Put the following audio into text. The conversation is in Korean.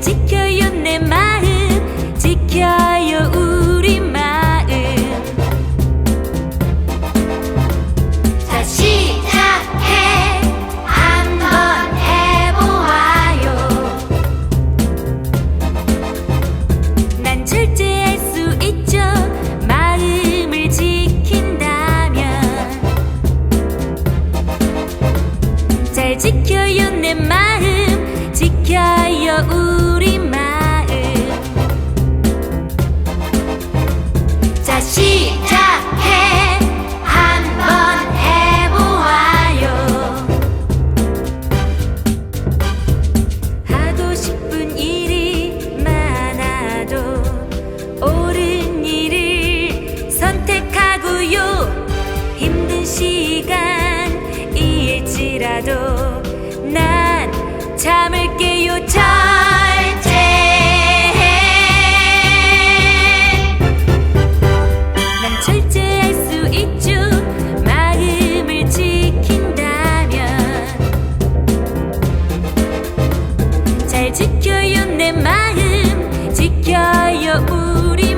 지켜요 내 마음. 지켜요 우리 마음. 자 시작해. 한번 해보아요. 난 절제할 수 있죠. 마음을 지킨다면. 잘 지켜요 내 마음. 힘든 시간 일지라도 난참을 깨요. 절제 난 절제할 수 있죠. 마음을 지킨다면. 잘 지켜요 내 마음. 지켜요 우리